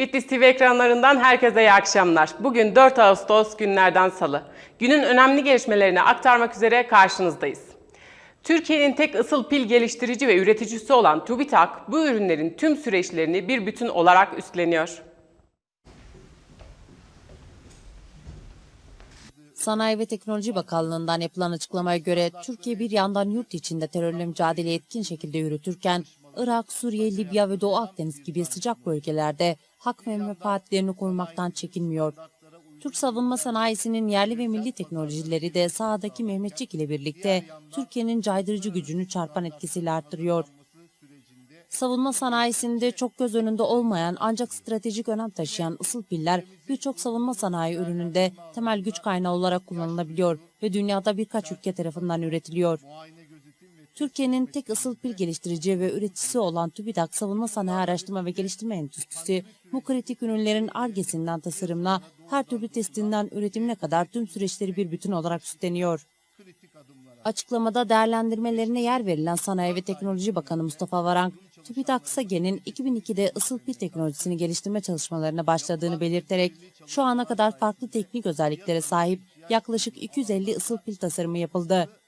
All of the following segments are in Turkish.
Bitlis TV ekranlarından herkese iyi akşamlar. Bugün 4 Ağustos günlerden salı. Günün önemli gelişmelerini aktarmak üzere karşınızdayız. Türkiye'nin tek ısıl pil geliştirici ve üreticisi olan TÜBİTAK bu ürünlerin tüm süreçlerini bir bütün olarak üstleniyor. Sanayi ve Teknoloji Bakanlığı'ndan yapılan açıklamaya göre Türkiye bir yandan yurt içinde terörle mücadele etkin şekilde yürütürken Irak, Suriye, Libya ve Doğu Akdeniz gibi sıcak bölgelerde hak ve menfaatlerini korumaktan çekinmiyor. Türk savunma sanayisinin yerli ve milli teknolojileri de sahadaki Mehmetçik ile birlikte Türkiye'nin caydırıcı gücünü çarpan etkisiyle arttırıyor. Savunma sanayisinde çok göz önünde olmayan ancak stratejik önem taşıyan ısıl piller birçok savunma sanayi ürününde temel güç kaynağı olarak kullanılabiliyor ve dünyada birkaç ülke tarafından üretiliyor. Türkiye'nin tek ısıl pil geliştirici ve üreticisi olan TÜBİTAK Savunma Sanayi Araştırma ve Geliştirme Enstitüsü bu kritik ürünlerin argesinden tasarımına, her türlü testinden üretimine kadar tüm süreçleri bir bütün olarak üstleniyor. Açıklamada değerlendirmelerine yer verilen Sanayi ve Teknoloji Bakanı Mustafa Varank, TÜBİTAK SAGE'nin 2002'de ısıl pil teknolojisini geliştirme çalışmalarına başladığını belirterek şu ana kadar farklı teknik özelliklere sahip yaklaşık 250 ısıl pil tasarımı yapıldı.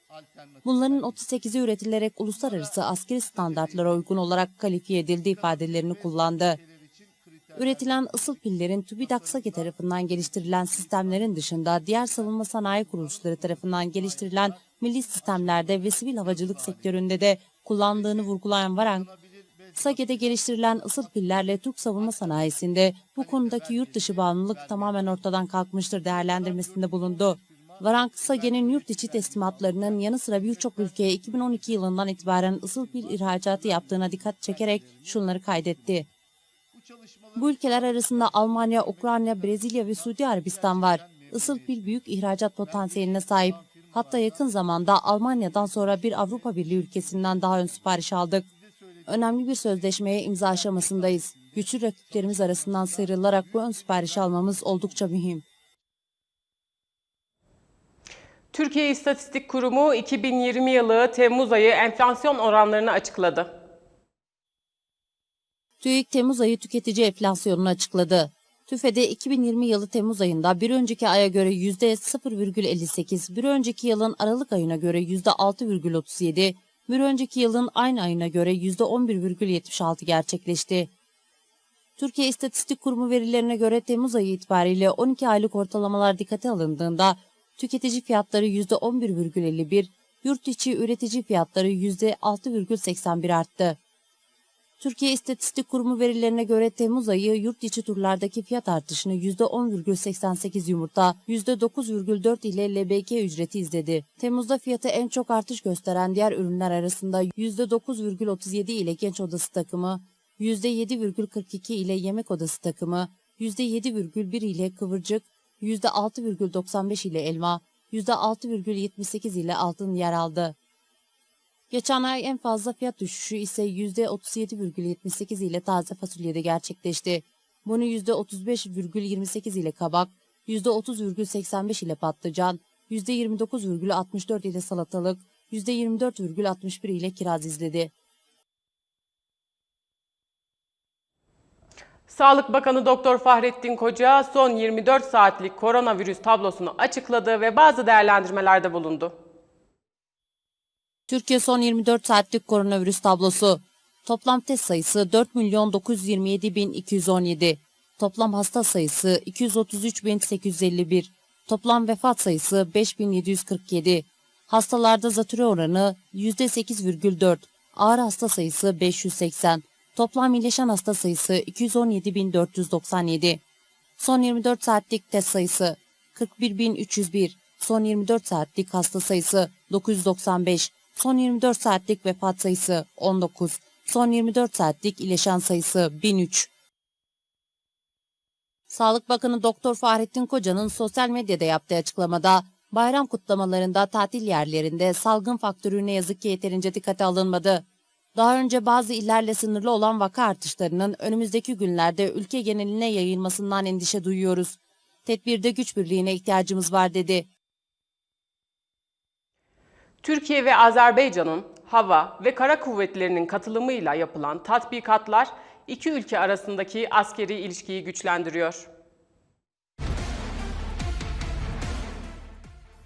Bunların 38'i üretilerek uluslararası askeri standartlara uygun olarak kalifiye edildiği ifadelerini kullandı. Üretilen ısıl pillerin TÜBİTAK SAGE tarafından geliştirilen sistemlerin dışında diğer savunma sanayi kuruluşları tarafından geliştirilen milli sistemlerde ve sivil havacılık sektöründe de kullandığını vurgulayan Varank, SAGE'de geliştirilen ısıl pillerle Türk savunma sanayisinde bu konudaki yurt dışı bağımlılık tamamen ortadan kalkmıştır değerlendirmesinde bulundu. Varank, SAGE'nin yurt içi teslimatlarının yanı sıra birçok ülkeye 2012 yılından itibaren ısıl pil ihracatı yaptığına dikkat çekerek şunları kaydetti. Bu ülkeler arasında Almanya, Ukrayna, Brezilya ve Suudi Arabistan var. Isıl pil büyük ihracat potansiyeline sahip. Hatta yakın zamanda Almanya'dan sonra bir Avrupa Birliği ülkesinden daha ön sipariş aldık. Önemli bir sözleşmeye imza aşamasındayız. Güçlü rakiplerimiz arasından sıyrılarak bu ön sipariş almamız oldukça mühim. Türkiye İstatistik Kurumu 2020 yılı Temmuz ayı enflasyon oranlarını açıkladı. TÜİK Temmuz ayı tüketici enflasyonunu açıkladı. TÜFE'de 2020 yılı Temmuz ayında bir önceki aya göre %0,58, bir önceki yılın Aralık ayına göre %6,37, bir önceki yılın aynı ayına göre %11,76 gerçekleşti. Türkiye İstatistik Kurumu verilerine göre Temmuz ayı itibariyle 12 aylık ortalamalar dikkate alındığında tüketici fiyatları %11,51, yurt içi üretici fiyatları %6,81 arttı. Türkiye İstatistik Kurumu verilerine göre Temmuz ayı yurt içi turlardaki fiyat artışını %10,88 yumurta, %9,4 ile LBK ücreti izledi. Temmuz'da fiyatı en çok artış gösteren diğer ürünler arasında %9,37 ile genç odası takımı, %7,42 ile yemek odası takımı, %7,1 ile kıvırcık, %6,95 ile elma, %6,78 ile altın yer aldı. Geçen ay en fazla fiyat düşüşü ise %37,78 ile taze fasulyede gerçekleşti. Bunu %35,28 ile kabak, %30,85 ile patlıcan, %29,64 ile salatalık, %24,61 ile kiraz izledi. Sağlık Bakanı Doktor Fahrettin Koca son 24 saatlik koronavirüs tablosunu açıkladı ve bazı değerlendirmelerde bulundu. Türkiye son 24 saatlik koronavirüs tablosu. Toplam test sayısı 4.927.217. Toplam hasta sayısı 233.851. Toplam vefat sayısı 5.747. Hastalarda zatürre oranı %8,4. Ağır hasta sayısı 580. Toplam iyileşen hasta sayısı 217.497. Son 24 saatlik test sayısı 41.301. Son 24 saatlik hasta sayısı 995. Son 24 saatlik vefat sayısı 19. Son 24 saatlik iyileşen sayısı 1003. Sağlık Bakanı Doktor Fahrettin Koca'nın sosyal medyada yaptığı açıklamada bayram kutlamalarında tatil yerlerinde salgın faktörü ne yazık ki yeterince dikkate alınmadı. Daha önce bazı illerle sınırlı olan vaka artışlarının önümüzdeki günlerde ülke geneline yayılmasından endişe duyuyoruz. Tedbirde güç birliğine ihtiyacımız var dedi. Türkiye ve Azerbaycan'ın hava ve kara kuvvetlerinin katılımıyla yapılan tatbikatlar iki ülke arasındaki askeri ilişkiyi güçlendiriyor.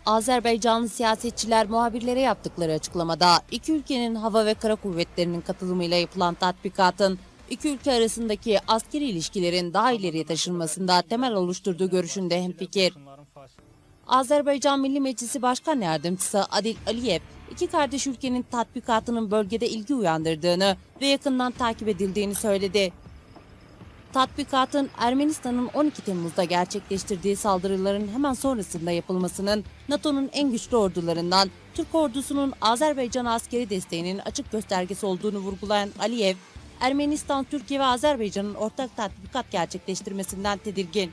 Azerbaycanlı siyasetçiler muhabirlere yaptıkları açıklamada iki ülkenin hava ve kara kuvvetlerinin katılımıyla yapılan tatbikatın iki ülke arasındaki askeri ilişkilerin daha ileriye taşınmasında temel oluşturduğu görüşünde hemfikir. Azerbaycan Milli Meclisi Başkan Yardımcısı Adil Aliyev, iki kardeş ülkenin tatbikatının bölgede ilgi uyandırdığını ve yakından takip edildiğini söyledi. Tatbikatın Ermenistan'ın 12 Temmuz'da gerçekleştirdiği saldırıların hemen sonrasında yapılmasının NATO'nun en güçlü ordularından Türk ordusunun Azerbaycan askeri desteğinin açık göstergesi olduğunu vurgulayan Aliyev, Ermenistan, Türkiye ve Azerbaycan'ın ortak tatbikat gerçekleştirmesinden tedirgin.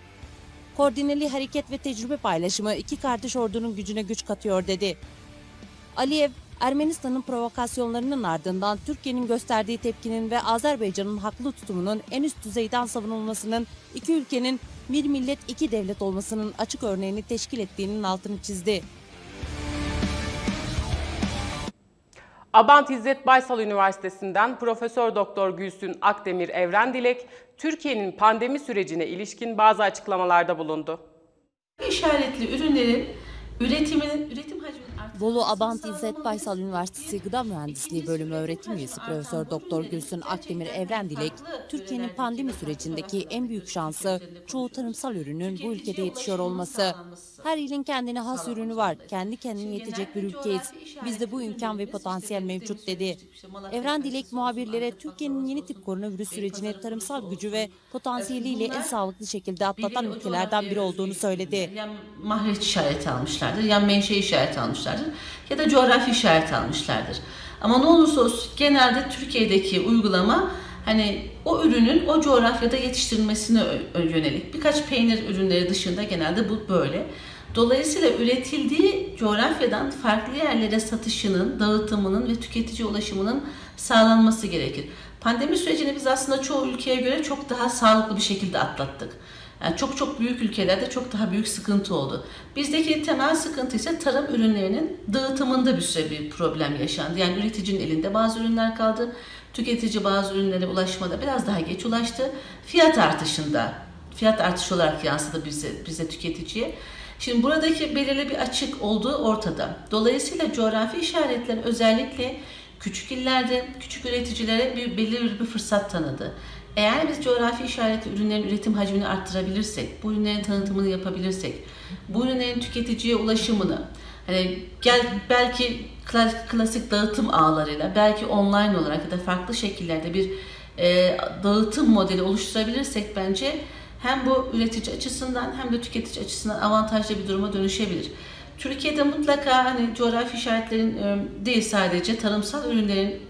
Koordineli hareket ve tecrübe paylaşımı iki kardeş ordunun gücüne güç katıyor dedi. Aliyev, Ermenistan'ın provokasyonlarının ardından Türkiye'nin gösterdiği tepkinin ve Azerbaycan'ın haklı tutumunun en üst düzeyden savunulmasının iki ülkenin bir millet iki devlet olmasının açık örneğini teşkil ettiğinin altını çizdi. Abant İzzet Baysal Üniversitesi'nden Profesör Doktor Gülsün Akdemir Evren Dilek, Türkiye'nin pandemi sürecine ilişkin bazı açıklamalarda bulundu. İşaretli ürünlerin üretiminin üretim Bolu Abant İzzet Baysal Üniversitesi Gıda Mühendisliği Bölümü öğretim üyesi Profesör Doktor Gülsün Akdemir Evren Dilek, Türkiye'nin pandemi sürecindeki en büyük şansı çoğu tarımsal ürünün bu ülkede yetişiyor olması. Her ilin kendine has ürünü var. Kendi kendine yetecek bir ülkeyiz. Bizde bu imkan ve potansiyel mevcut dedi. Evren Dilek muhabirlere Türkiye'nin yeni tip koronavirüs sürecini tarımsal gücü ve potansiyeliyle en sağlıklı şekilde atlatan ülkelerden biri olduğunu söyledi. Ya mahreç işareti almışlardır, ya menşe işareti almışlardır ya da coğrafi işareti almışlardır. Ama ne olursa olsun genelde Türkiye'deki uygulama hani o ürünün o coğrafyada yetiştirilmesine yönelik. Birkaç peynir ürünleri dışında genelde bu böyle. Dolayısıyla üretildiği coğrafyadan farklı yerlere satışının, dağıtımının ve tüketici ulaşımının sağlanması gerekir. Pandemi sürecini biz aslında çoğu ülkeye göre çok daha sağlıklı bir şekilde atlattık. Yani çok çok büyük ülkelerde çok daha büyük sıkıntı oldu. Bizdeki temel sıkıntı ise tarım ürünlerinin dağıtımında bir süre bir problem yaşandı. Yani üreticinin elinde bazı ürünler kaldı. Tüketici bazı ürünlere ulaşmada biraz daha geç ulaştı. Fiyat artışında, fiyat artışı olarak yansıdı bize, bize tüketiciye. Şimdi buradaki belirli bir açık olduğu ortada. Dolayısıyla coğrafi işaretler özellikle küçük illerde küçük üreticilere bir belirli bir fırsat tanıdı. Eğer biz coğrafi işaretli ürünlerin üretim hacmini arttırabilirsek, bu ürünlerin tanıtımını yapabilirsek, bu ürünlerin tüketiciye ulaşımını, hani gel belki kla- klasik dağıtım ağlarıyla, belki online olarak ya da farklı şekillerde bir e, dağıtım modeli oluşturabilirsek bence hem bu üretici açısından hem de tüketici açısından avantajlı bir duruma dönüşebilir. Türkiye'de mutlaka hani coğrafi işaretlerin e, değil sadece tarımsal ürünlerin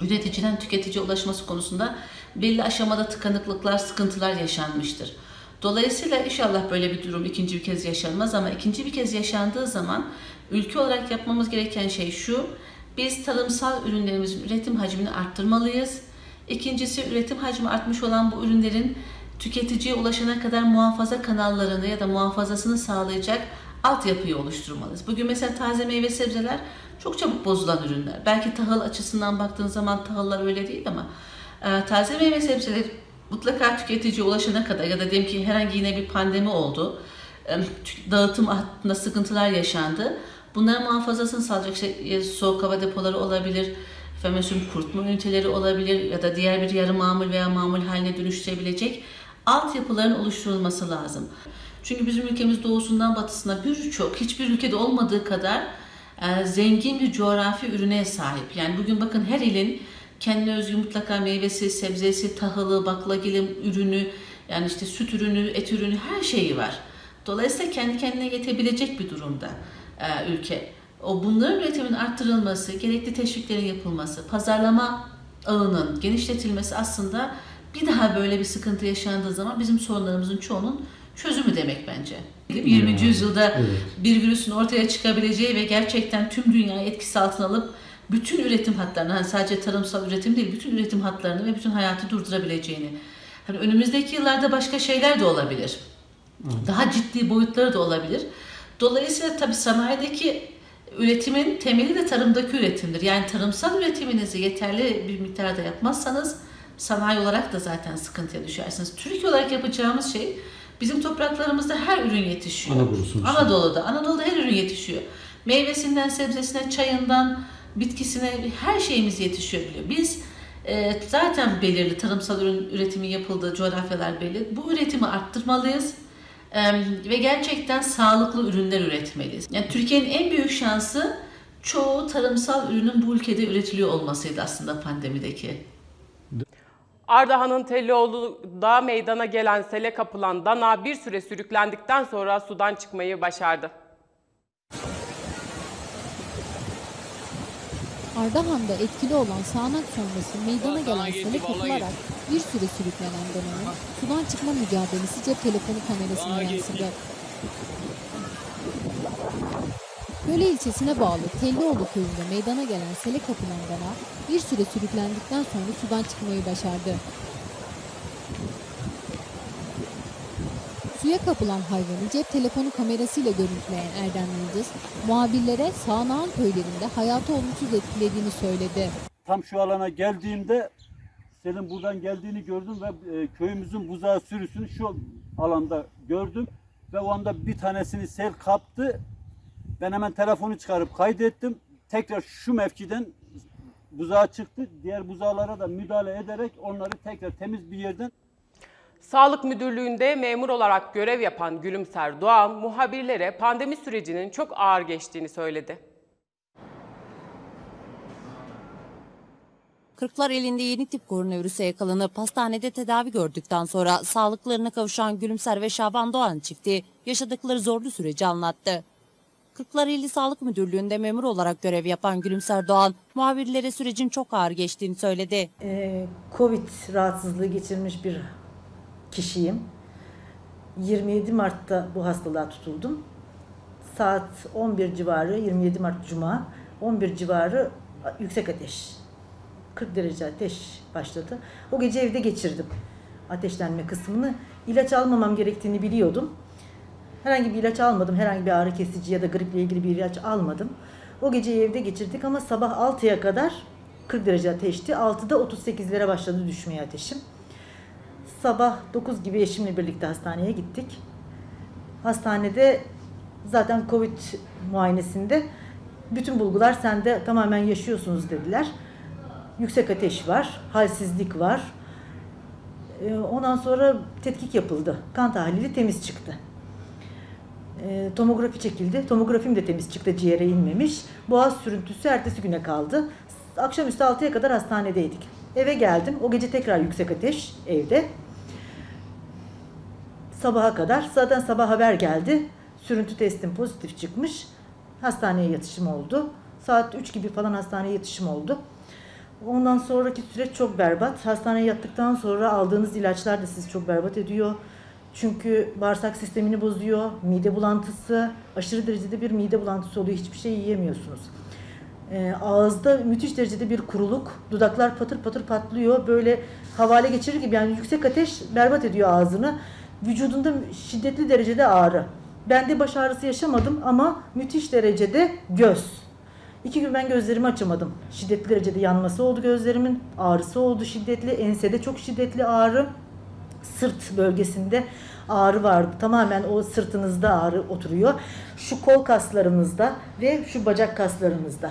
üreticiden tüketiciye ulaşması konusunda belli aşamada tıkanıklıklar, sıkıntılar yaşanmıştır. Dolayısıyla inşallah böyle bir durum ikinci bir kez yaşanmaz ama ikinci bir kez yaşandığı zaman ülke olarak yapmamız gereken şey şu. Biz tarımsal ürünlerimizin üretim hacmini arttırmalıyız. İkincisi üretim hacmi artmış olan bu ürünlerin tüketiciye ulaşana kadar muhafaza kanallarını ya da muhafazasını sağlayacak altyapıyı oluşturmalıyız. Bugün mesela taze meyve sebzeler çok çabuk bozulan ürünler. Belki tahıl açısından baktığın zaman tahıllar öyle değil ama e, taze meyve sebzeleri mutlaka tüketiciye ulaşana kadar ya da diyelim ki herhangi yine bir pandemi oldu. e, Dağıtım hattında sıkıntılar yaşandı. Bunların muhafazasını sağlayacak şey, e, soğuk hava depoları olabilir, efendim kurutma üniteleri olabilir ya da diğer bir yarı mamul veya mamul haline dönüştürebilecek altyapıların oluşturulması lazım. Çünkü bizim ülkemiz doğusundan batısına birçok, hiçbir ülkede olmadığı kadar e, zengin bir coğrafi ürüne sahip. Yani bugün bakın her ilin kendine özgü mutlaka meyvesi, sebzesi, tahılı, baklagili ürünü, yani işte süt ürünü, et ürünü her şeyi var. Dolayısıyla kendi kendine yetebilecek bir durumda e, ülke. O bunların üretiminin arttırılması, gerekli teşviklerin yapılması, pazarlama ağının genişletilmesi aslında bir daha böyle bir sıkıntı yaşandığı zaman bizim sorunlarımızın çoğunun çözümü demek bence. 20. yüzyılda bir virüsün ortaya çıkabileceği ve gerçekten tüm dünyayı etkisi altına alıp bütün üretim hatlarını, hani sadece tarımsal üretim değil, bütün üretim hatlarını ve bütün hayatı durdurabileceğini. Hani önümüzdeki yıllarda başka şeyler de olabilir. Daha ciddi boyutları da olabilir. Dolayısıyla tabii sanayideki üretimin temeli de tarımdaki üretimdir. Yani tarımsal üretiminizi yeterli bir miktarda yapmazsanız Sanayi olarak da zaten sıkıntıya düşersiniz. Türkiye olarak yapacağımız şey bizim topraklarımızda her ürün yetişiyor. Anadolu'sun. Anadolu'da. Anadolu'da her ürün yetişiyor. Meyvesinden, sebzesine, çayından, bitkisine her şeyimiz yetişiyor biliyor. Biz e, zaten belirli tarımsal ürün üretimi yapıldığı coğrafyalar belli. Bu üretimi arttırmalıyız. E, ve gerçekten sağlıklı ürünler üretmeliyiz. Yani Türkiye'nin en büyük şansı çoğu tarımsal ürünün bu ülkede üretiliyor olmasıydı aslında pandemideki. Ardahan'ın Tellioğlu'da meydana gelen sele kapılan dana bir süre sürüklendikten sonra sudan çıkmayı başardı. Ardahan'da etkili olan sağanak sonrası meydana gelen sele kapılarak bir süre sürüklenen dananın sudan çıkma mücadelesi cep telefonu kamerasına yansıdı. Göle ilçesine bağlı Tellioğlu köyünde meydana gelen sele kapılan dana bir süre sürüklendikten sonra sudan çıkmayı başardı. Suya kapılan hayvanı cep telefonu kamerasıyla görüntüleyen Erdem Yıldız, muhabirlere sağanağın köylerinde hayatı olumsuz etkilediğini söyledi. Tam şu alana geldiğimde selin buradan geldiğini gördüm ve e, köyümüzün buzağı sürüsünü şu alanda gördüm ve o anda bir tanesini sel kaptı. Ben hemen telefonu çıkarıp kaydettim. Tekrar şu mevkiden buzağı çıktı. Diğer buzağlara da müdahale ederek onları tekrar temiz bir yerden Sağlık Müdürlüğü'nde memur olarak görev yapan Gülümser Doğan, muhabirlere pandemi sürecinin çok ağır geçtiğini söyledi. Kırklar elinde yeni tip koronavirüse yakalanıp hastanede tedavi gördükten sonra sağlıklarına kavuşan Gülümser ve Şaban Doğan çifti yaşadıkları zorlu süreci anlattı. Kırklareli Sağlık Müdürlüğü'nde memur olarak görev yapan Gülümser Doğan, muhabirlere sürecin çok ağır geçtiğini söyledi. Ee, Covid rahatsızlığı geçirmiş bir kişiyim. 27 Mart'ta bu hastalığa tutuldum. Saat 11 civarı, 27 Mart Cuma, 11 civarı yüksek ateş. 40 derece ateş başladı. O gece evde geçirdim ateşlenme kısmını. İlaç almamam gerektiğini biliyordum. Herhangi bir ilaç almadım. Herhangi bir ağrı kesici ya da griple ilgili bir ilaç almadım. O geceyi evde geçirdik ama sabah 6'ya kadar 40 derece ateşti. 6'da 38'lere başladı düşmeye ateşim. Sabah 9 gibi eşimle birlikte hastaneye gittik. Hastanede zaten Covid muayenesinde bütün bulgular sende tamamen yaşıyorsunuz dediler. Yüksek ateş var, halsizlik var. Ee, Ondan sonra tetkik yapıldı. Kan tahlili temiz çıktı. E, tomografi çekildi. Tomografim de temiz çıktı. Ciğere inmemiş. Boğaz sürüntüsü ertesi güne kaldı. Akşamüstü 6'ya kadar hastanedeydik. Eve geldim. O gece tekrar yüksek ateş evde. Sabaha kadar. Zaten sabah haber geldi. Sürüntü testim pozitif çıkmış. Hastaneye yatışım oldu. Saat 3 gibi falan hastaneye yatışım oldu. Ondan sonraki süreç çok berbat. Hastaneye yattıktan sonra aldığınız ilaçlar da sizi çok berbat ediyor. Çünkü bağırsak sistemini bozuyor, mide bulantısı, aşırı derecede bir mide bulantısı oluyor. Hiçbir şey yiyemiyorsunuz. Ee, ağızda müthiş derecede bir kuruluk, dudaklar patır patır patlıyor. Böyle havale geçirir gibi yani yüksek ateş berbat ediyor ağzını. Vücudunda şiddetli derecede ağrı. Bende baş ağrısı yaşamadım ama müthiş derecede göz. İki gün ben gözlerimi açamadım. Şiddetli derecede yanması oldu gözlerimin. Ağrısı oldu şiddetli. Ensede çok şiddetli ağrı. Sırt bölgesinde ağrı var. Tamamen o sırtınızda ağrı oturuyor. Şu kol kaslarımızda ve şu bacak kaslarımızda.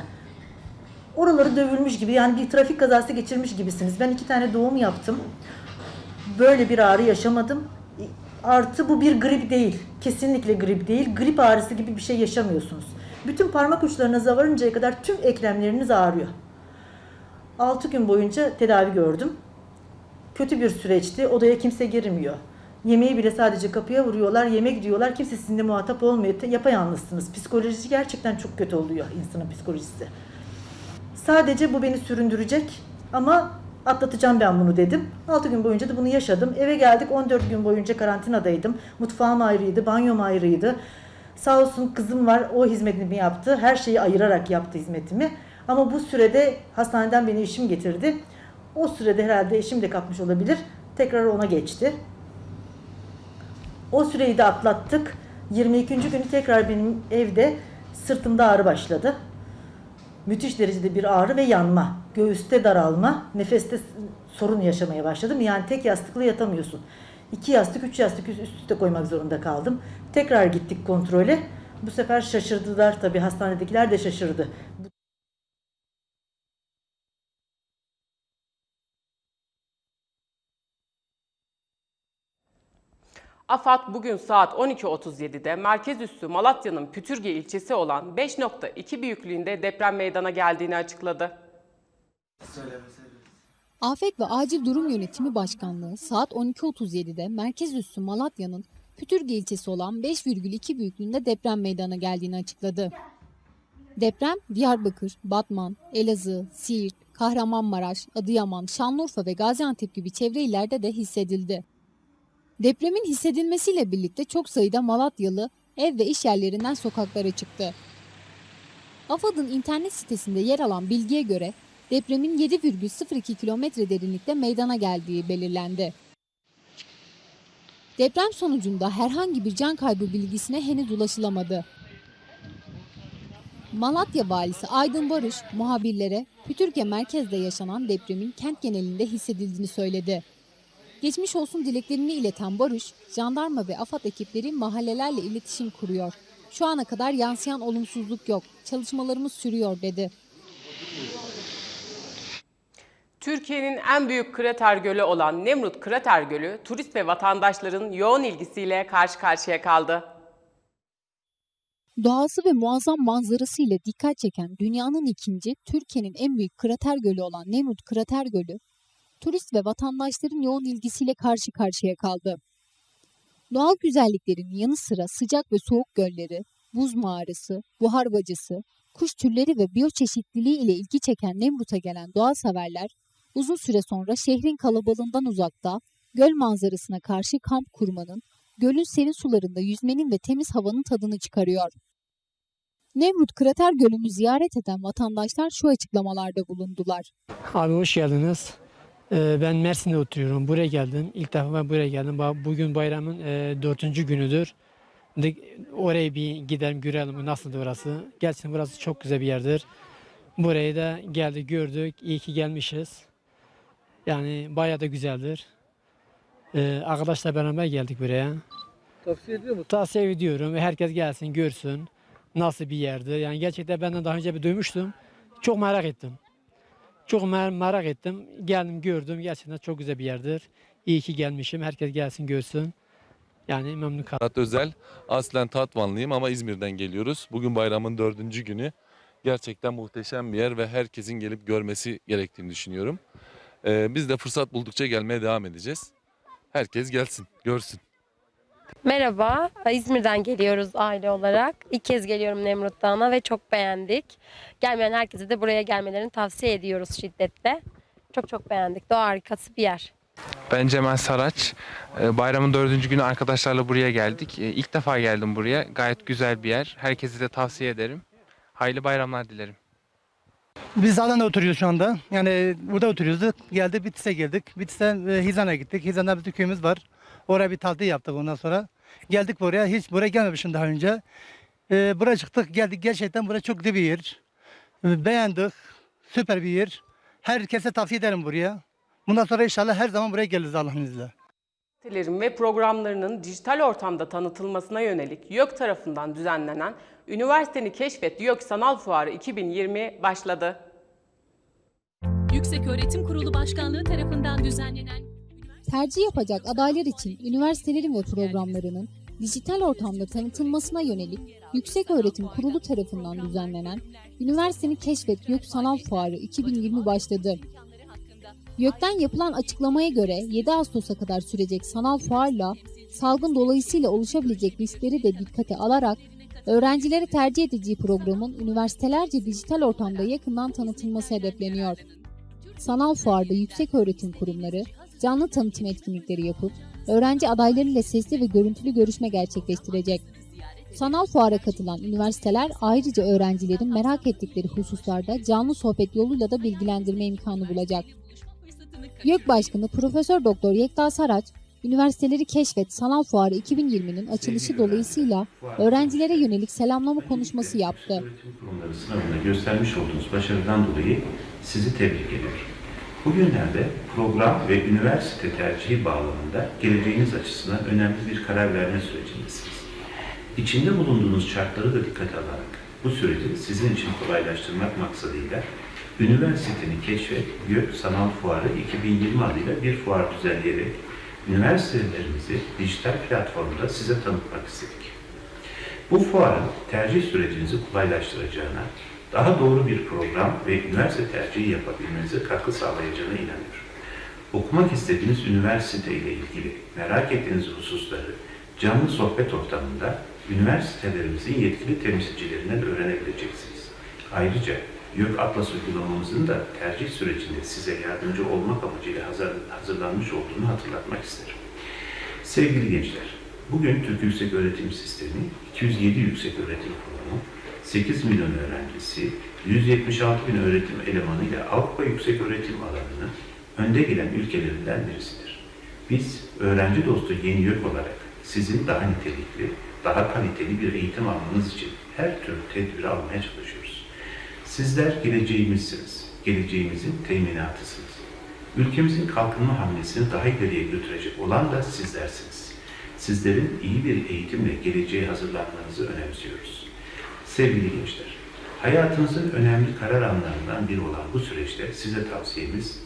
Oraları dövülmüş gibi yani bir trafik kazası geçirmiş gibisiniz. Ben iki tane doğum yaptım. Böyle bir ağrı yaşamadım. Artı bu bir grip değil. Kesinlikle grip değil. Grip ağrısı gibi bir şey yaşamıyorsunuz. Bütün parmak uçlarınıza varıncaya kadar tüm eklemleriniz ağrıyor. 6 gün boyunca tedavi gördüm. Kötü bir süreçti. Odaya kimse girmiyor. Yemeği bile sadece kapıya vuruyorlar. Yemek diyorlar. Kimse sizinle muhatap olmuyor. Yapayalnızsınız. Psikoloji gerçekten çok kötü oluyor insanın psikolojisi. Sadece bu beni süründürecek ama atlatacağım ben bunu dedim. 6 gün boyunca da bunu yaşadım. Eve geldik 14 gün boyunca karantinadaydım. Mutfağım ayrıydı, banyom ayrıydı. Sağ olsun kızım var o hizmetimi yaptı. Her şeyi ayırarak yaptı hizmetimi. Ama bu sürede hastaneden beni eşim getirdi. O sürede herhalde eşim de kapmış olabilir. Tekrar ona geçti. O süreyi de atlattık. 22. günü tekrar benim evde sırtımda ağrı başladı. Müthiş derecede bir ağrı ve yanma. Göğüste daralma, nefeste sorun yaşamaya başladım. Yani tek yastıkla yatamıyorsun. İki yastık, üç yastık üst üste koymak zorunda kaldım. Tekrar gittik kontrole. Bu sefer şaşırdılar tabii hastanedekiler de şaşırdı. AFAD bugün saat 12.37'de merkez üssü Malatya'nın Pütürge ilçesi olan 5.2 büyüklüğünde deprem meydana geldiğini açıkladı. Afet ve Acil Durum Yönetimi Başkanlığı saat 12.37'de merkez üssü Malatya'nın Pütürge ilçesi olan 5,2 büyüklüğünde deprem meydana geldiğini açıkladı. Deprem Diyarbakır, Batman, Elazığ, Siirt, Kahramanmaraş, Adıyaman, Şanlıurfa ve Gaziantep gibi çevre illerde de hissedildi. Depremin hissedilmesiyle birlikte çok sayıda Malatyalı ev ve iş yerlerinden sokaklara çıktı. AFAD'ın internet sitesinde yer alan bilgiye göre depremin 7,02 kilometre derinlikte meydana geldiği belirlendi. Deprem sonucunda herhangi bir can kaybı bilgisine henüz ulaşılamadı. Malatya valisi Aydın Barış muhabirlere Pütürge merkezde yaşanan depremin kent genelinde hissedildiğini söyledi. Geçmiş olsun dileklerini ileten Barış, jandarma ve AFAD ekipleri mahallelerle iletişim kuruyor. Şu ana kadar yansıyan olumsuzluk yok. Çalışmalarımız sürüyor dedi. Türkiye'nin en büyük krater gölü olan Nemrut Krater Gölü, turist ve vatandaşların yoğun ilgisiyle karşı karşıya kaldı. Doğası ve muazzam manzarası ile dikkat çeken dünyanın ikinci, Türkiye'nin en büyük krater gölü olan Nemrut Krater Gölü, turist ve vatandaşların yoğun ilgisiyle karşı karşıya kaldı. Doğal güzelliklerin yanı sıra sıcak ve soğuk gölleri, buz mağarası, buhar bacası, kuş türleri ve biyoçeşitliliği ile ilgi çeken Nemrut'a gelen doğa severler, uzun süre sonra şehrin kalabalığından uzakta, göl manzarasına karşı kamp kurmanın, gölün serin sularında yüzmenin ve temiz havanın tadını çıkarıyor. Nemrut Krater Gölü'nü ziyaret eden vatandaşlar şu açıklamalarda bulundular. Abi hoş geldiniz. Ee, Ben Mersin'de oturuyorum. Buraya geldim. İlk defa buraya geldim. Bugün bayramın e, dördüncü günüdür. Oraya bir gidelim görelim nasıldı orası. Gerçekten burası çok güzel bir yerdir. Burayı da geldik gördük. İyi ki gelmişiz. Yani bayağı da güzeldir. Ee, Arkadaşlar beraber geldik buraya. Tavsiye ediyor musun? Tavsiye ediyorum ve herkes gelsin görsün nasıl bir yerdir. Yani gerçekten ben de daha önce bir duymuştum. Çok merak ettim. Çok mer- merak ettim. Geldim gördüm. Gerçekten çok güzel bir yerdir. İyi ki gelmişim. Herkes gelsin görsün. Yani memnun kaldım. Tat Özel. Aslen Tatvanlıyım ama İzmir'den geliyoruz. Bugün bayramın dördüncü günü. Gerçekten muhteşem bir yer ve herkesin gelip görmesi gerektiğini düşünüyorum. Ee, biz de fırsat buldukça gelmeye devam edeceğiz. Herkes gelsin, görsün. Merhaba, İzmir'den geliyoruz aile olarak. İlk kez geliyorum Nemrut Dağı'na ve çok beğendik. Gelmeyen herkese de buraya gelmelerini tavsiye ediyoruz şiddetle. Çok çok beğendik. Doğa harikası bir yer. Ben Cemal Saraç. Ee, Bayramın dördüncü günü arkadaşlarla buraya geldik. Ee, İlk defa geldim buraya. Gayet güzel bir yer. Herkese de tavsiye ederim. Hayırlı bayramlar dilerim. Biz Adana'da oturuyoruz şu anda. Yani burada oturuyoruz. Geldik Bitlis'e geldik. Bitlis'e Hizan'a gittik. Hizan'da bizim köyümüz var. Oraya bir tatil yaptık ondan sonra. Geldik buraya. Hiç buraya gelmemişim daha önce. Ee, buraya çıktık geldik. Gerçekten burası çok güzel bir yer. Ee, Beğendik. Süper bir yer. Herkese tavsiye ederim buraya. Bundan sonra inşallah her zaman buraya geliriz Allah'ın izniyle. Sitelerin ve programlarının dijital ortamda tanıtılmasına yönelik YÖK tarafından düzenlenen Üniversiteni Keşfet YÖK Sanal Fuarı 2020 başladı. Yükseköğretim Kurulu Başkanlığı tarafından düzenlenen Tercih yapacak adaylar için üniversitelerin ve programlarının dijital ortamda tanıtılmasına yönelik Yükseköğretim Kurulu tarafından düzenlenen Üniversiteni Keşfet YÖK Sanal Fuarı 2020 başladı. YÖK'ten yapılan açıklamaya göre 7 Ağustos'a kadar sürecek sanal fuarla salgın dolayısıyla oluşabilecek riskleri de dikkate alarak öğrencilere tercih edeceği programın üniversitelerce dijital ortamda yakından tanıtılması hedefleniyor. Sanal fuarda yüksek öğretim kurumları canlı tanıtım etkinlikleri yapıp öğrenci adaylarıyla sesli ve görüntülü görüşme gerçekleştirecek. Sanal fuara katılan üniversiteler ayrıca öğrencilerin merak ettikleri hususlarda canlı sohbet yoluyla da bilgilendirme imkanı bulacak. YÖK Başkanı Profesör Doktor Yekta Saraç, Üniversiteleri Keşfet Sanal Fuarı 2020'nin açılışı dolayısıyla öğrencilere yönelik selamlama konuşması yaptı. Kurumları sınavında göstermiş olduğunuz başarıdan dolayı sizi tebrik ediyorum. Bugünlerde program ve üniversite tercihi bağlamında geleceğiniz açısından önemli bir karar verme sürecindesiniz. İçinde bulunduğunuz şartları da dikkate alarak bu süreci sizin için kolaylaştırmak maksadıyla Üniversiteni Keşfet Gök Sanal Fuarı 2020 adıyla bir fuar düzenleyerek üniversitelerimizi dijital platformda size tanıtmak istedik. Bu fuarın tercih sürecinizi kolaylaştıracağına, daha doğru bir program ve üniversite tercihi yapabilmenize katkı sağlayacağına inanıyorum. Okumak istediğiniz üniversite ile ilgili merak ettiğiniz hususları canlı sohbet ortamında üniversitelerimizin yetkili temsilcilerinden öğrenebileceksiniz. Ayrıca YÖK Atlas uygulamamızın da tercih sürecinde size yardımcı olmak amacıyla hazır- hazırlanmış olduğunu hatırlatmak isterim. Sevgili gençler, bugün Türk Yüksek Öğretim Sistemi 207 yüksek öğretim kurumu, 8 milyon öğrencisi, 176 bin öğretim elemanı ile Avrupa Yüksek Öğretim alanının önde gelen ülkelerinden birisidir. Biz öğrenci dostu yeni YÖK olarak sizin daha nitelikli, daha kaliteli bir eğitim almanız için her türlü tedbiri almaya çalışıyoruz. Sizler geleceğimizsiniz, geleceğimizin teminatısınız. Ülkemizin kalkınma hamlesini daha ileriye götürecek olan da sizlersiniz. Sizlerin iyi bir eğitimle geleceğe hazırlanmanızı önemsiyoruz. Sevgili gençler, hayatınızın önemli karar anlarından biri olan bu süreçte size tavsiyemiz,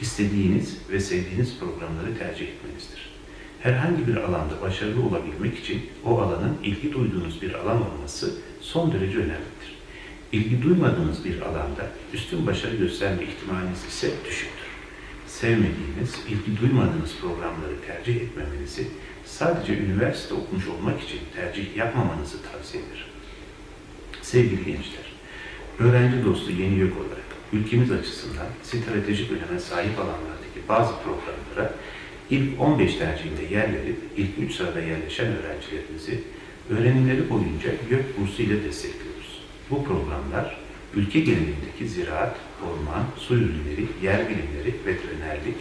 istediğiniz ve sevdiğiniz programları tercih etmenizdir. Herhangi bir alanda başarılı olabilmek için o alanın ilgi duyduğunuz bir alan olması son derece önemlidir. İlgi duymadığınız bir alanda üstün başarı gösterme ihtimaliniz ise düşüktür. Sevmediğiniz, ilgi duymadığınız programları tercih etmemenizi sadece üniversite okumuş olmak için tercih yapmamanızı tavsiye ederim. Sevgili gençler, öğrenci dostu yeni YÖK olarak ülkemiz açısından stratejik öneme sahip alanlardaki bazı programlara ilk 15 tercihinde yer verip ilk 3 sırada yerleşen öğrencilerimizi öğrenimleri boyunca YÖK bursu ile destekliyoruz. Bu programlar ülke genelindeki ziraat, orman, su ürünleri, yer bilimleri, veterinerlik,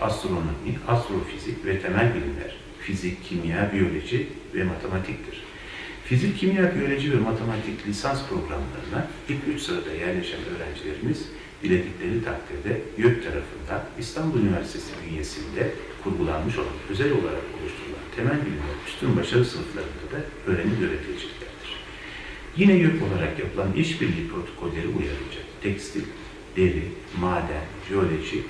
astronomi, astrofizik ve temel bilimler, fizik, kimya, biyoloji ve matematiktir. Fizik, kimya, biyoloji ve matematik lisans programlarına ilk üç sırada yerleşen öğrencilerimiz diledikleri takdirde YÖK tarafından İstanbul Üniversitesi bünyesinde kurgulanmış olan özel olarak oluşturulan temel bilimler üstün başarı sınıflarında da öğrenim göretileceklerdir. Yine YÖK olarak yapılan işbirliği protokolleri uyarınca tekstil, deri, maden, jeoloji,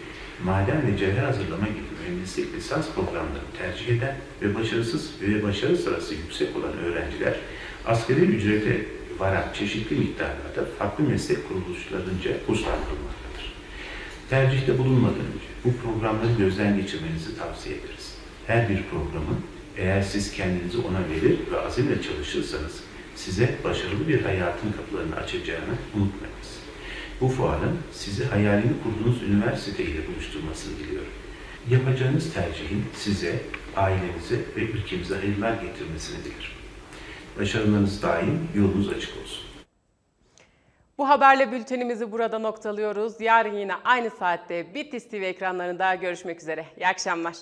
maden ve cevher hazırlama gibi mühendislik lisans programlarını tercih eden ve başarısız ve başarı sırası yüksek olan öğrenciler asgari ücrete varan çeşitli miktarlarda farklı meslek kuruluşlarınca burslandırılmaktadır. Tercihte bulunmadan önce bu programları gözden geçirmenizi tavsiye ederiz. Her bir programın eğer siz kendinizi ona verir ve azimle çalışırsanız size başarılı bir hayatın kapılarını açacağını unutmayınız. Bu fuarın sizi hayalini kurduğunuz üniversite ile buluşturmasını diliyorum. Yapacağınız tercihin size, ailenize ve ülkemize hayırlar getirmesini dilerim. Başarılarınız daim, yolunuz açık olsun. Bu haberle bültenimizi burada noktalıyoruz. Yarın yine aynı saatte Bitlis TV ekranlarında görüşmek üzere. İyi akşamlar.